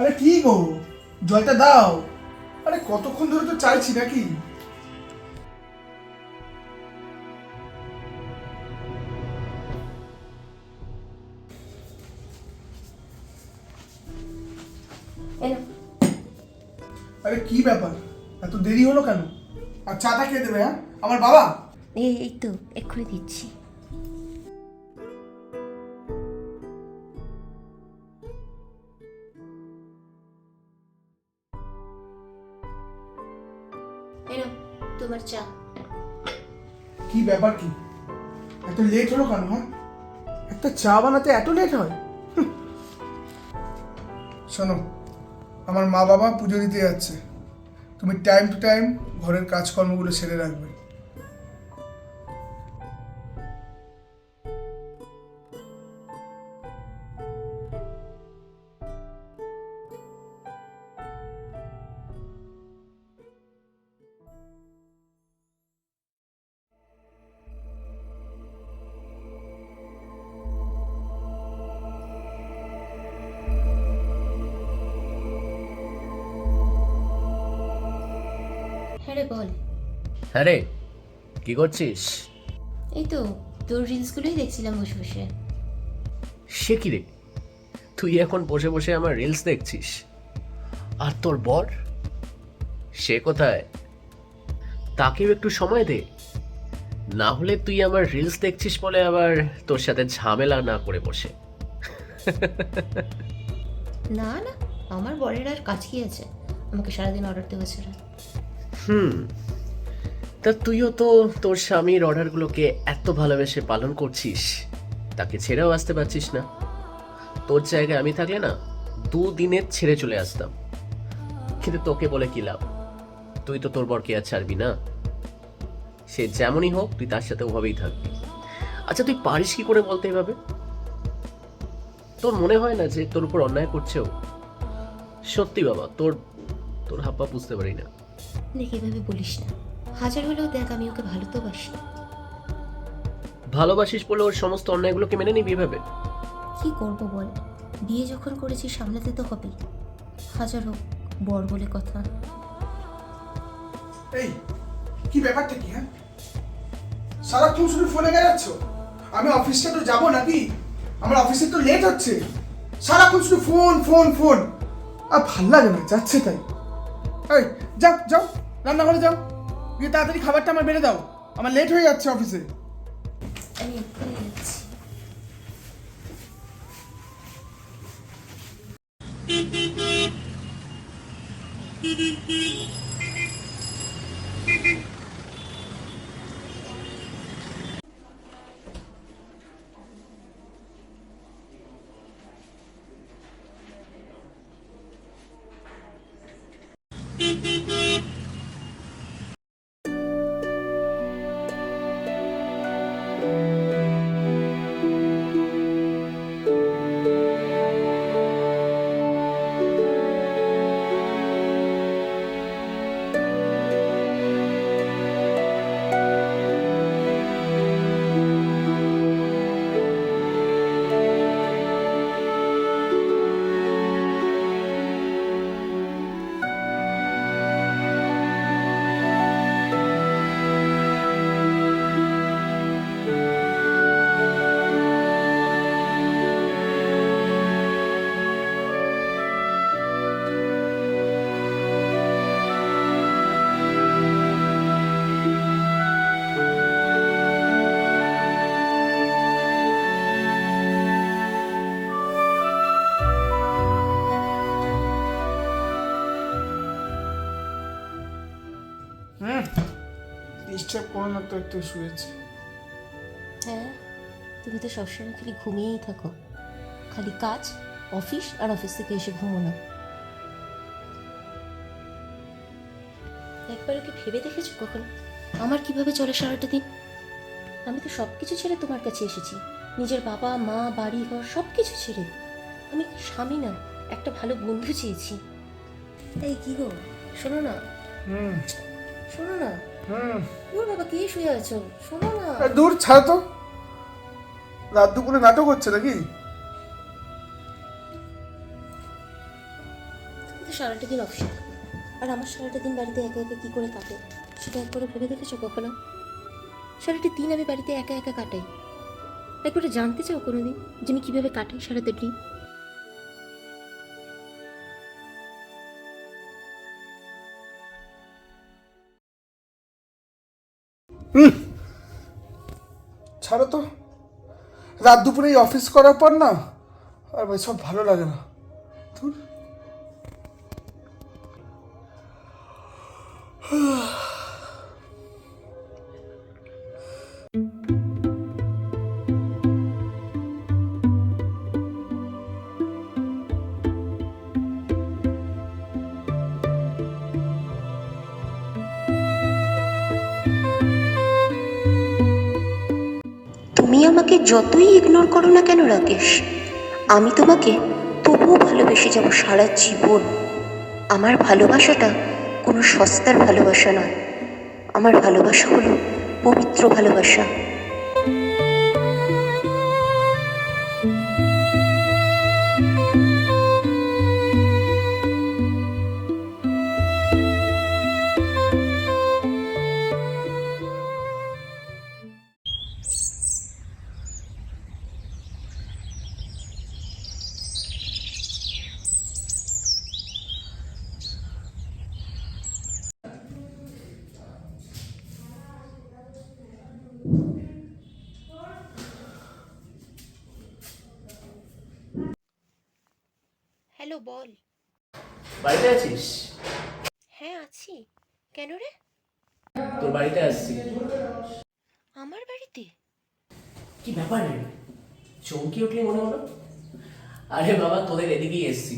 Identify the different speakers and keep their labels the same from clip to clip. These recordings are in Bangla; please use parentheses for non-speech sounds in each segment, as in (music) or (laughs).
Speaker 1: আরে কি গো? জলটা দাও। আরে কতক্ষণ ধরে তো চাইছি নাকি? আরে কি ব্যাপার? এত দেরি হলো কেন? আর চাটা কে দেবে হ্যাঁ? আমার বাবা?
Speaker 2: এই এই তো এক্ষুনি দিচ্ছি। এনো তোমার চা।
Speaker 1: কি ব্যাপার কি? এত লেট হলো কেন হ্যাঁ? একটা চা বানাতে এত লেট হয়? শোনো, আমার মা বাবা পুজো দিতে যাচ্ছে। তুমি টাইম টু টাইম ঘরের কাজকর্মগুলো সেরে রাখবে।
Speaker 2: হ্যাঁ রে বল।
Speaker 3: হ্যাঁ রে কি করছিস?
Speaker 2: এই তো তোর রিলসগুলোই দেখছিলাম বসে বসে।
Speaker 3: সে কি রে? তুই এখন বসে বসে আমার রিলস দেখছিস। আর তোর বর? সে কোথায়? তাকেও একটু সময় দে। না হলে তুই আমার রিলস দেখছিস বলে আবার তোর সাথে ঝামেলা না করে বসে।
Speaker 2: না না আমার বরের আর কাজ কি আছে? আমাকে সারাদিন অর্ডার দেওয়া ছাড়া।
Speaker 3: হুম। তা তুইও তো তোর স্বামীর অর্ডারগুলোকে এত ভালোবেসে পালন করছিস, তাকে ছেড়েও আসতে পারছিস না। তোর জায়গায় আমি থাকলে না দুদিনের ছেড়ে চলে আসতাম। কিন্তু তোকে বলে কি লাভ? তুই তো তোর বরকে আর ছাড়বি না। সে যেমনই হোক, তুই তার সাথে ওভাবেই থাকবি। আচ্ছা তুই পারিস কি করে বলতে এভাবে? তোর মনে হয় না যে তোর উপর অন্যায় করছেও? সত্যি বাবা, তোর তোর হাপ্পা বুঝতে পারি না।
Speaker 2: দেখ এভাবে বলিস না। হাজার হলেও দেখ আমি ওকে ভালো তো বাসি
Speaker 3: ভালোবাসিস বলে ওর সমস্ত অন্যায়গুলোকে মেনে নিবি এভাবে?
Speaker 2: কি করব বল? বিয়ে যখন করেছি সামলাতে তো হবেই। হাজার হোক বর বলে কথা।
Speaker 1: এই কি ব্যাপারটা কি হ্যাঁ? সারাক্ষণ শুধু ফোনে গেলাচ্ছ আমি অফিসটা তো যাব নাকি? আমার অফিসে তো লেট হচ্ছে। সারাক্ষণ শুধু ফোন ফোন ফোন। আর ভালো লাগে না যাচ্ছে তাই। এই যাও যাও রান্নাঘরে যাও। গিয়ে তাড়াতাড়ি খাবারটা আমার বেড়ে দাও। আমার লেট হয়ে যাচ্ছে অফিসে
Speaker 2: আমি এক্ষুনি যাচ্ছি।
Speaker 1: হুম (laughs) ডিস্টার্ব করো না তো একটু শুয়েছে।
Speaker 2: হ্যাঁ তুমি তো সবসময় খালি ঘুমিয়েই থাকো। খালি কাজ অফিস আর অফিস থেকে এসে ঘুমো না একবারও কি ভেবে দেখেছ কখন? আমার কীভাবে চলে সারাটা দিন? আমি তো সব কিছু ছেড়ে তোমার কাছে এসেছি। নিজের বাবা মা বাড়ি ঘর সব কিছু ছেড়ে। আমি স্বামী না? একটা ভালো বন্ধু চেয়েছি। এই কি গো? শোনো না।
Speaker 1: হুম।
Speaker 2: শোনো না। বাবা কে শুয়ে আছো? শোনো না।
Speaker 1: দূর ছাড় তো। রাত দুপুরে নাটক হচ্ছে নাকি?
Speaker 2: সারাটা দিন অফিসে আর আমার সারাটা দিন বাড়িতে একা একা কী করে কাটে সেটা একবারে ভেবে দেখেছ কখনো? সারাটা দিন আমি বাড়িতে একা একা কাটাই। একবারে জানতে চাও কোনো দিন যে আমি কীভাবে কাটাই সারাটা দিন?
Speaker 1: রাত দুপুরে অফিস করার পর না আর ভাই সব ভালো লাগে না ধুর।
Speaker 4: যতই ইগনোর করো না কেন, রাকেশ, আমি তোমাকে তবুও ভালোবেসে যাব সারা জীবন। আমার ভালোবাসাটা কোনো সস্তার ভালোবাসা নয়। আমার ভালোবাসা হলো পবিত্র ভালোবাসা।
Speaker 5: বাড়িতে আছিস?
Speaker 2: হ্যাঁ আছি। কেন রে?
Speaker 5: তোর বাড়িতে আসছি।
Speaker 2: আমার বাড়িতে?
Speaker 5: কি ব্যাপার রে? চমকি উঠলি মনে হলো? আরে বাবা তোদের এদিকেই এসছি।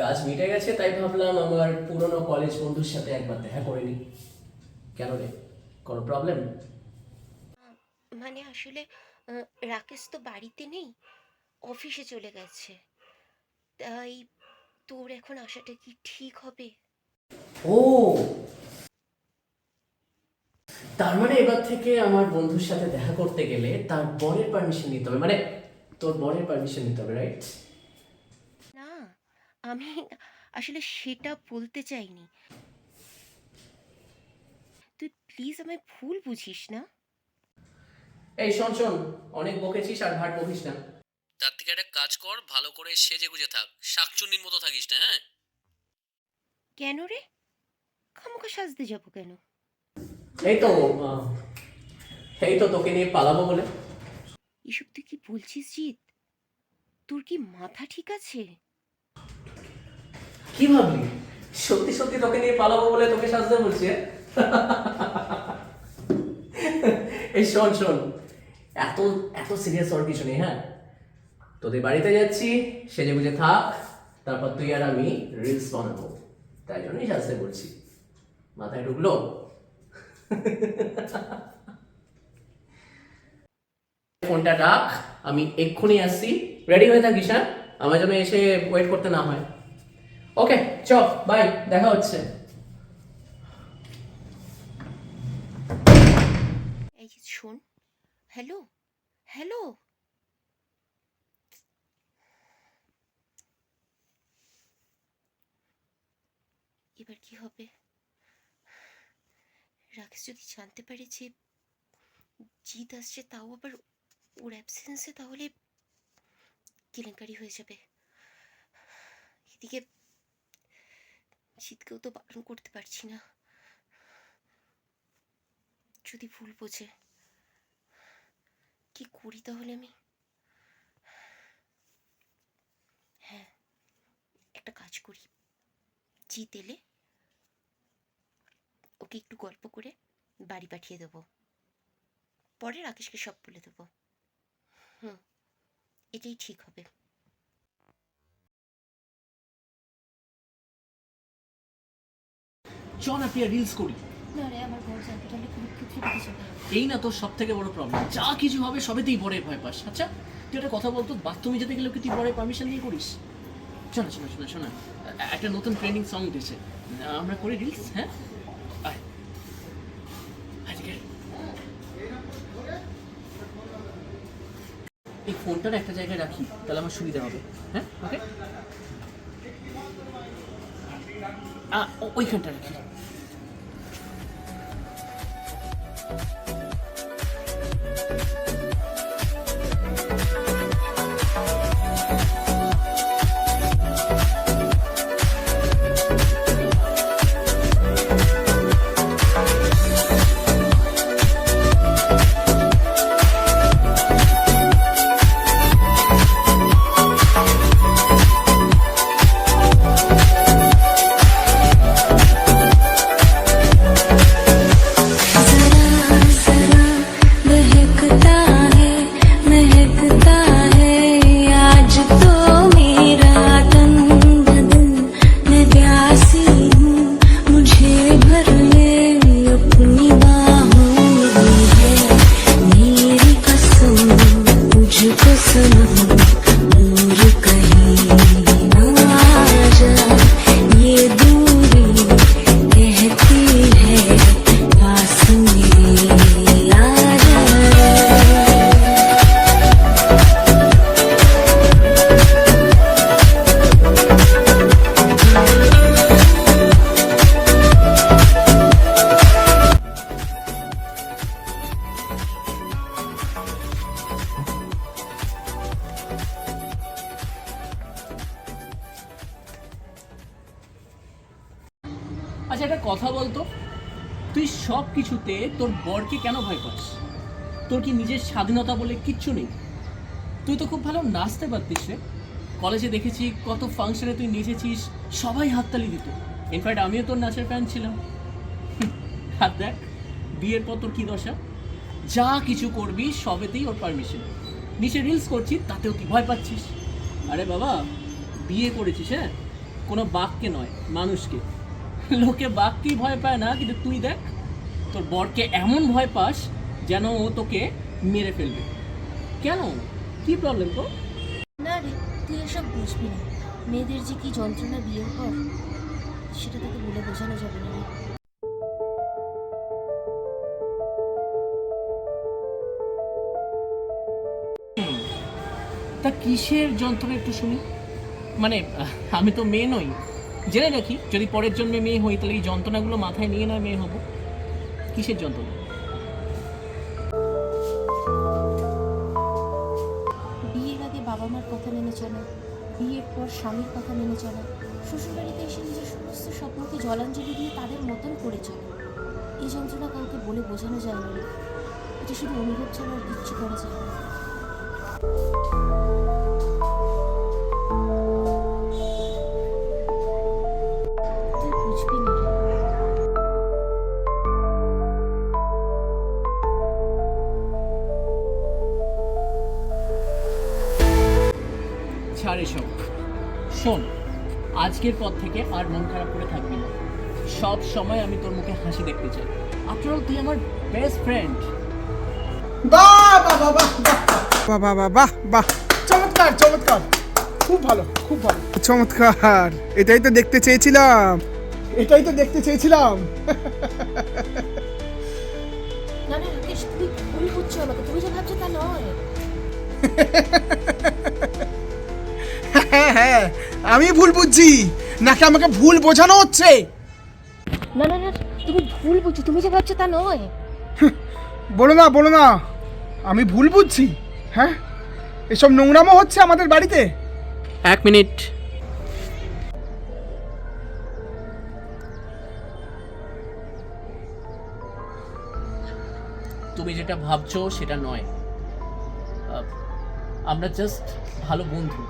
Speaker 5: কাজ মিটে গেছে তাই ভাবলাম আমার পুরনো কলেজ বন্ধুর সাথে একবার দেখা করে নি কেন রে? কোনো প্রবলেম
Speaker 2: মানে আসলে রাকেশ তো বাড়িতে নেই অফিসে চলে গেছে। তাই তোর এখন আসাটা কি ঠিক হবে?
Speaker 5: ও। তার মানে এবার থেকে আমার বন্ধুর সাথে দেখা করতে গেলে তার বরের পারমিশন নিতে হবে। মানে তোর বরের পারমিশন নিতে হবে রাইট
Speaker 2: না আমি আসলে সেটা বলতে চাইনি। তুই প্লিজ আমায় ভুল বুঝিস না।
Speaker 5: এই শোন শোন অনেক বকেছিস আর ভাট বকিস না। তার থেকে একটা কাজ কর ভালো করে সেজে গুজে থাক। শাকচুন্নির মতো থাকিস না হ্যাঁ?
Speaker 2: কেন রে? খামোকা সাজতে যাব কেন?
Speaker 5: এই তো আহ, এই তো তোকে নিয়ে পালাবো বলে।
Speaker 2: এসব তুই কি বলছিস জিৎ? তোর কি মাথা ঠিক আছে?
Speaker 5: কি ভাবলি? সত্যি সত্যি তোকে নিয়ে পালাবো বলে তোকে সাজতে বলছি হ্যাঁ? এই শোন শোন এত এত সিরিয়াস হওয়ার কিছু নেই হ্যাঁ? তোদের বাড়িতে যাচ্ছি সেজে গুজে থাক, তারপর তুই আর আমি রিলস বানাবো। তাই জন্যই সাজতে বলছি মাথায় ঢুকলো? ফোনটা ডাক আমি এক্ষুনি আসছি। রেডি হয়ে থাকিস হ্যাঁ? আমার জন্য এসে ওয়েট করতে না হয়। ওকে চ বাই দেখা হচ্ছে।
Speaker 2: শোন হ্যালো হ্যালো এবার কি হবে? রাকেশ যদি জানতে পারে যে জিৎ আসছে, তাও আবার ওর অ্যাবসেন্সে তাহলে কেলেঙ্কারি হয়ে যাবে। এদিকে জিৎকেও তো বারণ করতে পারছি না। যদি ভুল বোঝে, কি করি তাহলে আমি? হ্যাঁ একটা কাজ করি। জিত এলে ওকে একটু গল্প করে বাড়ি পাঠিয়ে দেবো। পরে রাকেশকে সব বলে দেবো। হুম এটাই ঠিক হবে।
Speaker 5: চল না প্রিয়া রিলস করি। এই না তোর সব থেকে বড় প্রবলেম যা কিছু হবে সবেতেই বরের ভয় পাস। আচ্ছা তুই একটা কথা বলতো বাথরুমে যেতে গেলেও কি তুই বরের পারমিশন নিয়ে করিস? শোনা শোনা শোনা শোনা একটা নতুন ট্রেন্ডিং সং উঠেছে। আমরা করি রিলস হ্যাঁ আয়। আজকে এই ফোনটার একটা জায়গায় রাখি তাহলে আমার সুবিধা হবে। হ্যাঁ? ওকে ওইখানটা রাখি। আচ্ছা একটা কথা বলতো? তুই সব কিছুতে তোর বরকে কেন ভয় পাস? তোর কি নিজের স্বাধীনতা বলে কিচ্ছু নেই? তুই তো খুব ভালো নাচতে পারতিস রে। কলেজে দেখেছি কত ফাংশনে তুই নেচেছিস, সবাই হাততালি দিত। ইনফ্যাক্ট আমিও তোর নাচের ফ্যান ছিলাম। (laughs) আর দেখ, বিয়ের পর তোর কী দশা? যা কিছু করবি, সবেতেই ওর পারমিশন নিচে রিলস করছিস তাতেও তুই ভয় পাচ্ছিস। আরে বাবা, বিয়ে করেছিস হ্যাঁ? কোনো বাঘকে নয়, মানুষকে। লোকে বাঘকেই ভয় পায় না কিন্তু তুই দেখ তোর বরকে এমন ভয় পাস যেন ও তোকে মেরে ফেলবে। কেন? কি প্রবলেম তো
Speaker 2: না রে তুই এসব বুঝবি না। মেয়েদের যে কি যন্ত্রণা বিয়ের পর সেটা তোকে বলে বোঝানো যাবে না।
Speaker 5: তা কিসের যন্ত্রণা একটু শুনি। মানে আমি তো মেয়ে নই। জেনে রাখি, যদি পরের জন্মে মেয়ে হই, তাহলে এই যন্ত্রণাগুলো মাথায় নিয়ে না মেয়ে হব? কিসের যন্ত্রণা?
Speaker 2: বিয়ের আগে বাবা মার কথা মেনে চলা, বিয়ের পর স্বামীর কথা মেনে চলা, শ্বশুরবাড়িতে এসে নিজের সমস্ত স্বপ্নকে জলাঞ্জলি দিয়ে তাদের মতন করে চলা। এই যন্ত্রণা কাউকে বলে বোঝানো যায় না এটা শুধু অনুভব ছাড়া আর কিচ্ছু করা যায় না।
Speaker 5: ছাড় এসব শোন আজকের পর থেকে আর মন খারাপ করে থাকবি না। সব সময় আমি তোর মুখে হাসি দেখতে চাই। আফটার অল তুই আমার বেস্ট ফ্রেন্ড
Speaker 1: বাহ বাহ বাহ বাহ বাহ বাহ বাহ বাহ বাহ। চমৎকার চমৎকার। খুব ভালো খুব ভালো। চমৎকার। এটাই তো দেখতে চেয়েছিলাম। এটাই তো দেখতে চেয়েছিলাম।
Speaker 2: না না রাকেশ তুমি ভুল বুঝছ আমাকে। তুমি যে ভাবছ তা নয়। (laughs)
Speaker 1: হ্যাঁ আমি ভুল বুঝছি। নাকি আমাকে ভুল বোঝানো হচ্ছে?
Speaker 2: না না না তুমি ভুল বুঝছ তুমি যে ভাবছ তা নয়।
Speaker 1: বলো না বলো না। আমি ভুল বুঝছি হ্যাঁ? এসব নোংরামো হচ্ছে আমাদের বাড়িতে?
Speaker 5: এক মিনিট। তুমি যেটা ভাবছ সেটা নয়। আমরা জাস্ট ভালো বন্ধু।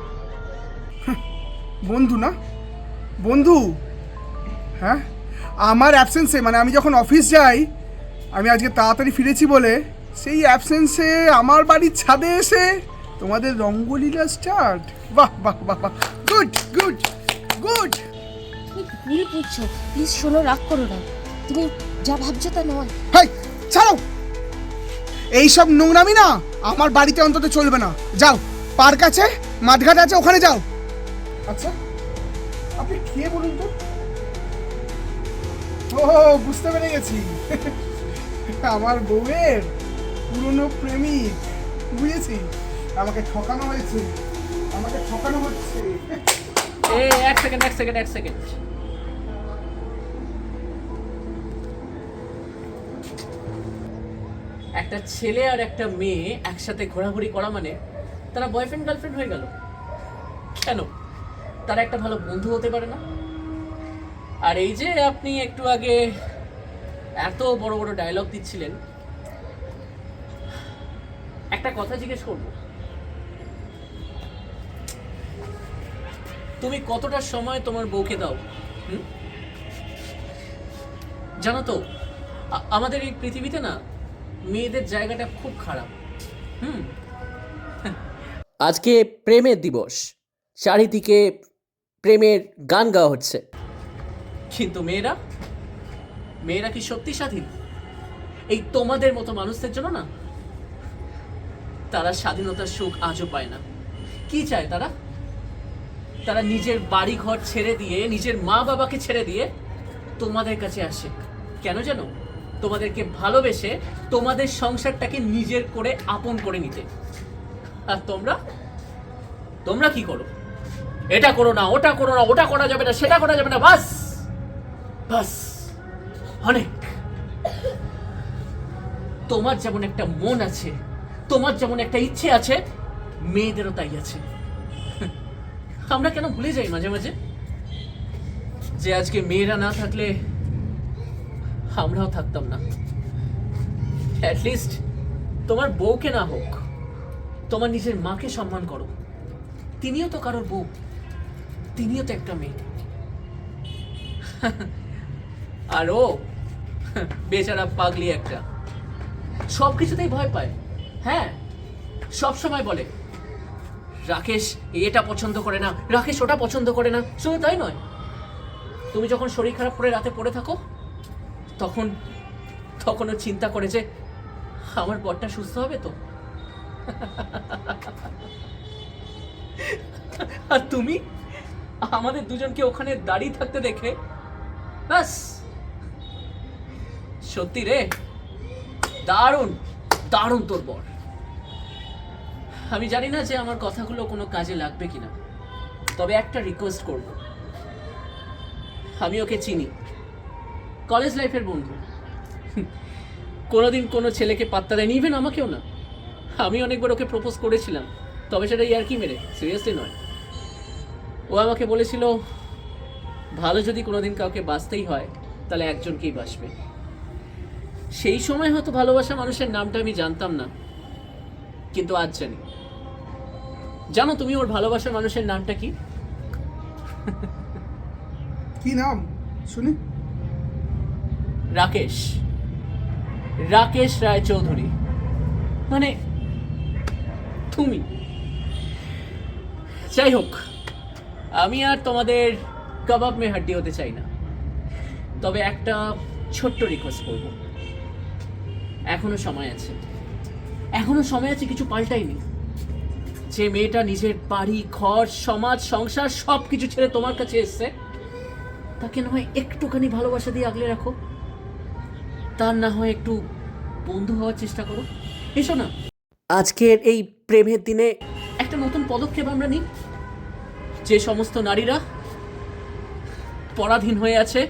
Speaker 1: বন্ধু না? বন্ধু? হ্যাঁ? আমার অ্যাবসেন্সে মানে আমি যখন অফিস যাই আমি আজকে তাড়াতাড়ি ফিরেছি বলে সেই অ্যাবসেন্সে আমার বাড়ির ছাদে এসে তোমাদের রঙ্গলীলা স্টার্ট বাহ বাহ বাহ বাহ। গুড গুড গুড
Speaker 2: তুমি ভুল বুঝছ। প্লিজ শোনো রাগ করো না। তুমি যা ভাবছ তা নয়।
Speaker 1: হাই ছাড়ো! এইসব নোংরামি না আমার বাড়িতে অন্তত চলবে না। যাও পার্ক আছে মাঠঘাট আছে ওখানে যাও। আচ্ছা আপনি খেয়ে বলুন তো? ও বুঝতে পেরে গেছি। আমার বউয়ের পুরনো প্রেমিক, বুঝেছি? আমাকে ঠকানো হয়েছে, আমাকে ঠকানো হচ্ছে।
Speaker 5: এক সেকেন্ড এক সেকেন্ড এক সেকেন্ড একটা ছেলে আর একটা মেয়ে একসাথে ঘোরাঘুরি করা মানে তারা বয়ফ্রেন্ড গার্লফ্রেন্ড হয়ে গেল। কেন? তারা একটা ভালো বন্ধু হতে পারে না? আর এই যে আপনি একটু আগে এত বড় বড় ডায়লগ দিচ্ছিলেন, একটা কথা জিজ্ঞেস করব। তুমি কতটা সময় তোমার বউকে দাও? জানো তো আমাদের এই পৃথিবীতে না মেয়েদের জায়গাটা খুব খারাপ। হুম? আজকে প্রেমের দিবস। চারিদিকে প্রেমের গান গাওয়া হচ্ছে। কিন্তু মেয়েরা মেয়েরা কি সত্যি স্বাধীন? এই তোমাদের মতো মানুষদের জন্য না? তারা স্বাধীনতার সুখ আজও পায় না। কি চায় তারা? তারা নিজের বাড়ি ঘর ছেড়ে দিয়ে, নিজের মা বাবাকে ছেড়ে দিয়ে তোমাদের কাছে আসে। কেন জানো তোমাদেরকে ভালোবেসে তোমাদের সংসারটাকে নিজের করে আপন করে নিতে। আর তোমরা? তোমরা কি করো? এটা করো না, ওটা করো না, ওটা করা যাবে না, সেটা করা যাবে না, বাস। বাস। অনেক। তোমার যেমন একটা মন আছে, তোমার যেমন একটা ইচ্ছে আছে, মেয়েদেরও তাই আছে। আমরা কেন ভুলে যাই মাঝে মাঝে? যে আজকে মেয়েরা না থাকলে আমরাও থাকতাম না। অ্যাটলিস্ট তোমার বউকে না হোক, তোমার নিজের মাকে সম্মান করো। তিনিও তো কারোর বউ। তিনিও তো একটা মেয়ে। আর ও, বেচারা পাগলি একটা। সব কিছুতেই ভয় পায়। হ্যাঁ সব সময় বলে, রাকেশ, এটা পছন্দ করে না, রাকেশ ওটা পছন্দ করে না। শুধু তাই নয়, তুমি যখন শরীর খারাপ করে রাতে পড়ে থাকো, তখন, তখনও চিন্তা করে যে, আমার বরটা সুস্থ হবে তো? আর তুমি? আমাদের দুজনকে ওখানে দাঁড়িয়ে থাকতে দেখে। ব্যাস। সত্যি রে, দারুণ দারুণ তোর বর। আমি জানি না যে আমার কথাগুলো কোনো কাজে লাগবে কিনা, তবে একটা রিকোয়েস্ট করব। আমি ওকে চিনি কলেজ লাইফের বন্ধু। কোনোদিন কোনো ছেলেকে পাত্তা দেয়নি ইভেন আমাকেও না। আমি অনেকবার ওকে প্রপোজ করেছিলাম, তবে সেটা ইয়ার কি মেরে সিরিয়াসলি নয়। ও আমাকে বলেছিল ভালো যদি কোনোদিন কাউকে বাঁচতেই হয় তাহলে একজনকেই বাসবে সেই সময় হয়তো ভালোবাসা মানুষের নামটা আমি জানতাম না কিন্তু আজ জানি। জানো তুমি ওর ভালোবাসার মানুষের নামটা কি?
Speaker 1: কি নাম? শুনি।
Speaker 5: রাকেশ। রাকেশ রায় চৌধুরী মানে তুমি। যাই হোক আমি আর তোমাদের কাবাব মে হাড্ডি হতে চাই না। তবে একটা ছোট্ট রিকোয়েস্ট করব। এখনও সময় আছে। এখনও সময় আছে, কিছু পাল্টাইনি। যে মেয়েটা নিজের বাড়ি, ঘর, সমাজ, সংসার সব কিছু ছেড়ে তোমার কাছে এসছে, তাকে না হয় একটুখানি ভালোবাসা দিয়ে আগলে রাখো। তার না হয় একটু বন্ধু হওয়ার চেষ্টা করো। এসো না। আজকের এই প্রেমের দিনে একটা নতুন পদক্ষেপ আমরা নিই। যে সমস্ত নারীরা পরাধীন হয়ে আছে,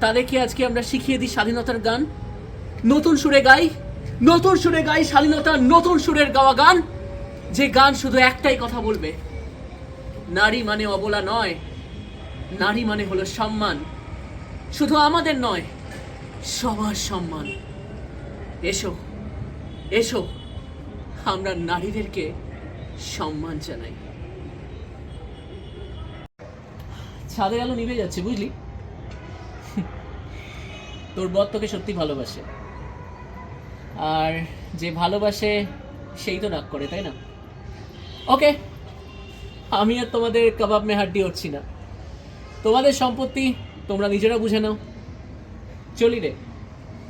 Speaker 5: তাদেরকে আজকে আমরা শিখিয়ে দিই স্বাধীনতার গান। নতুন সুরে গাই, নতুন সুরে গাই স্বাধীনতার নতুন সুরের গাওয়া গান। যে গান শুধু একটাই কথা বলবে, নারী মানে অবলা নয়, নারী মানে হলো সম্মান। শুধু আমাদের নয়, সবার সম্মান। এসো এসো, আমরা নারীদেরকে সম্মান জানাই। ছাদের আলো নিভে যাচ্ছে, বুঝলি? তোর বর তোকে সত্যি ভালোবাসে। আর যে ভালোবাসে, সেই তো রাগ করে, তাই না? ওকে আমি আর তোমাদের কাবাব মে হাড্ডি হচ্ছি না। তোমাদের সম্পত্তি তোমরা নিজেরা বুঝে নাও। চলি রে,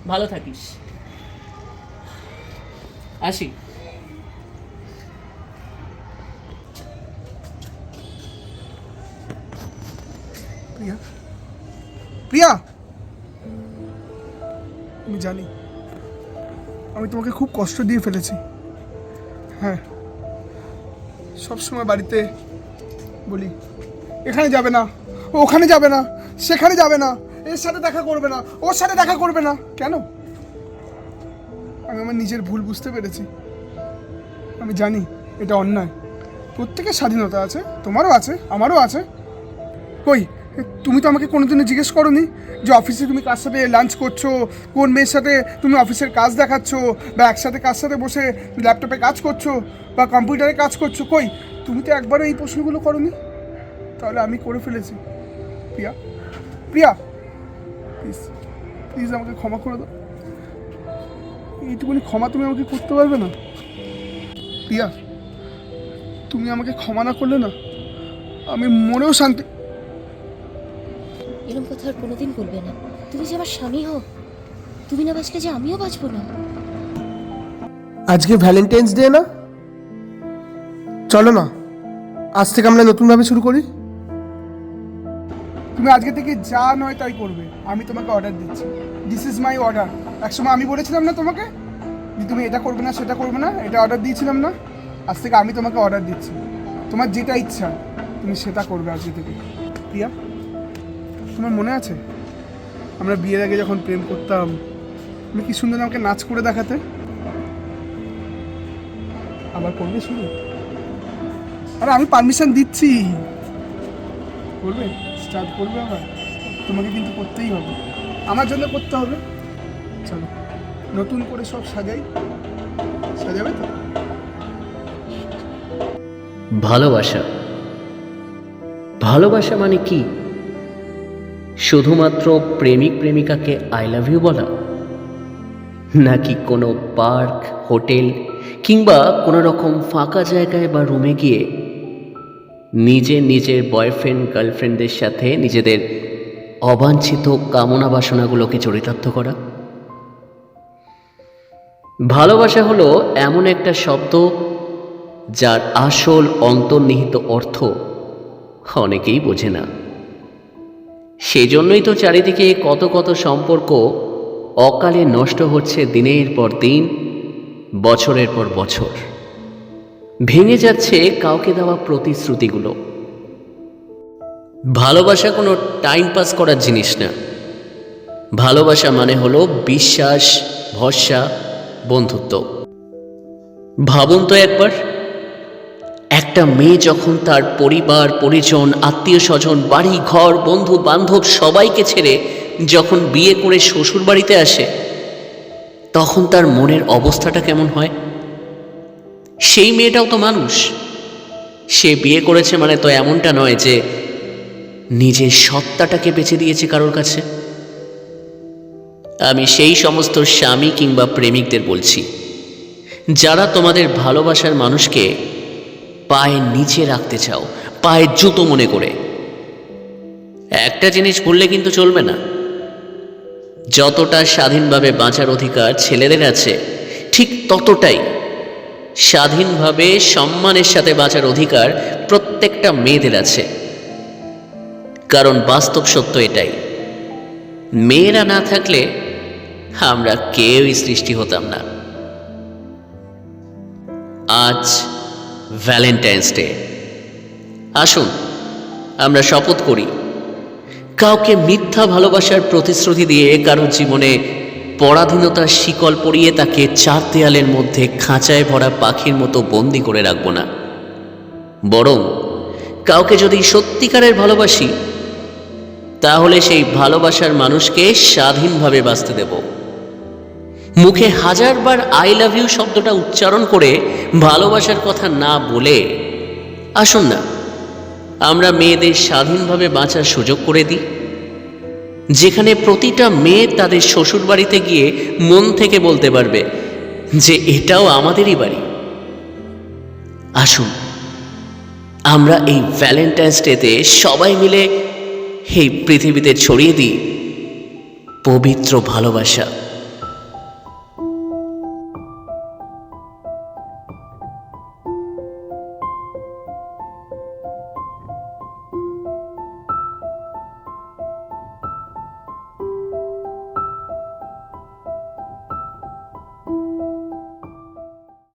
Speaker 5: ভালো থাকিস। আসি।
Speaker 1: প্রিয়া! আমি জানি। আমি তোমাকে খুব কষ্ট দিয়ে ফেলেছি। হ্যাঁ। সবসময় বাড়িতে বলি, এখানে যাবে না, ওখানে যাবে না, সেখানে যাবে না, এর সাথে দেখা করবে না, ওর সাথে দেখা করবে না। কেন? আমি আমার নিজের ভুল বুঝতে পেরেছি। আমি জানি এটা অন্যায়। প্রত্যেকের স্বাধীনতা আছে, তোমারও আছে, আমারও আছে। কই? তুমি তো আমাকে কোনোদিনও জিজ্ঞেস করনি যে অফিসে তুমি কার সাথে লাঞ্চ করছ, কোন মেয়ের সাথে তুমি অফিসের কাজ দেখাচ্ছ, বা একসাথে কার সাথে বসে ল্যাপটপে কাজ করছ, বা কম্পিউটারে কাজ করছ, কই? তুমি তো একবারও এই প্রশ্নগুলো করনি? তাহলে আমি করে ফেলেছি। প্রিয়া প্রিয়া প্লিজ প্লিজ আমাকে ক্ষমা করে দাও। এইটুকুনি ক্ষমা তুমি আমাকে করতে পারবে না? প্রিয়া, তুমি আমাকে ক্ষমা না করলে না, আমি মনেও শান্তি
Speaker 2: কথা আর কোনোদিন বলবে না। তুমি যে আমার স্বামী হো তুমি না বাঁচলে যে আমিও বাঁচবো না।
Speaker 1: আজকে ভ্যালেন্টাইন্স ডে না? চলো না আজ থেকে আমরা নতুনভাবে শুরু করি। তুমি আজকে থেকে যা নয় তাই করবে আমি তোমাকে অর্ডার দিচ্ছি। দিস ইজ মাই অর্ডার একসময় আমি বলেছিলাম না তোমাকে যে তুমি এটা করবে না সেটা করবে না এটা অর্ডার দিয়েছিলাম না। আজ থেকে আমি তোমাকে অর্ডার দিচ্ছি। তোমার যেটা ইচ্ছা তুমি সেটা করবে আজকে থেকে। প্রিয়া? তোমার মনে আছে? আমরা বিয়ের আগে যখন প্রেম করতাম, তুমি কি সুন্দর আমাকে নাচ করে দেখাতে? আবার করবে শুরু আরে আমি পারমিশন দিচ্ছি। করবে? স্টার্ট করবে আবার? তোমাকে কিন্তু করতেই হবে। আমার জন্য করতে হবে। চলো, নতুন করে সব সাজাই। সাজাবে তো?
Speaker 5: ভালোবাসা। ভালোবাসা মানে কি? শুধুমাত্র প্রেমিক প্রেমিকাকে আই লাভ ইউ বলা? নাকি কোনো পার্ক, হোটেল, কিংবা কোনো রকম ফাঁকা জায়গায় বা রুমে গিয়ে নিজে নিজের বয়ফ্রেন্ড, গার্লফ্রেন্ডদের সাথে নিজেদের অবাঞ্ছিত কামনা বাসনাগুলোকে চরিতার্থ করা? ভালোবাসা হলো এমন একটা শব্দ যার আসল অন্তর্নিহিত অর্থ অনেকেই বোঝে না। সেজন্যই তো চারিদিকে কত কত সম্পর্ক অকালে নষ্ট হচ্ছে দিনের পর দিন, বছরের পর বছর। ভেঙে যাচ্ছে কাউকে দেওয়া প্রতিশ্রুতিগুলো। ভালোবাসা কোনো টাইম পাস করার জিনিস না। ভালোবাসা মানে হলো বিশ্বাস, ভরসা, বন্ধুত্ব। ভাবুন তো একবার। একটা মেয়ে যখন তার পরিবার, পরিজন, আত্মীয় স্বজন, বাড়ি, ঘর, বন্ধু, বান্ধব সবাইকে ছেড়ে যখন বিয়ে করে শ্বশুর বাড়িতে আসে, তখন তার মনের অবস্থাটা কেমন হয়? সেই মেয়েটাও তো মানুষ। সে বিয়ে করেছে মানে তো এমনটা নয় যে নিজের সত্তাটাকে বেছে দিয়েছে কারোর কাছে। আমি সেই সমস্ত স্বামী কিংবা প্রেমিকদের বলছি, যারা তোমাদের ভালোবাসার মানুষকে পায়ের নিচে রাখতে চাও পায়ের জুতো মনে করে। একটা জিনিস ভুললে কিন্তু চলবে না। যতটা স্বাধীনভাবে বাঁচার অধিকার ছেলেদের আছে, ঠিক ততটাই স্বাধীনভাবে সম্মানের সাথে বাঁচার অধিকার প্রত্যেকটা মেয়েদের আছে। কারণ বাস্তব সত্য এটাই। মেয়েরা না থাকলে আমরা কেউই সৃষ্টি হতাম না। আজ ভ্যালেন্টাইন্স ডে আসুন, আমরা শপথ করি। কাউকে মিথ্যা ভালোবাসার প্রতিশ্রুতি দিয়ে কারোর জীবনে পরাধীনতার শিকল পরিয়ে তাকে চার দেয়ালের মধ্যে খাঁচায় ভরা পাখির মতো বন্দি করে রাখব না। বরং কাউকে যদি সত্যিকারের ভালোবাসি, তাহলে সেই ভালোবাসার মানুষকে স্বাধীনভাবে বাঁচতে দেব। মুখে হাজারবার আই লাভ ইউ শব্দটা উচ্চারণ করে ভালোবাসার কথা না বলে, আসুন না, আমরা মেয়েদের স্বাধীনভাবে বাঁচার সুযোগ করে দিই। যেখানে প্রতিটা মেয়ে তাদের শ্বশুর বাড়িতে গিয়ে মন থেকে বলতে পারবে যে, এটাও আমাদেরই বাড়ি। আসুন, আমরা এই ভ্যালেন্টাইন্স ডেতে সবাই মিলে এই পৃথিবীতে ছড়িয়ে দিই পবিত্র ভালোবাসা।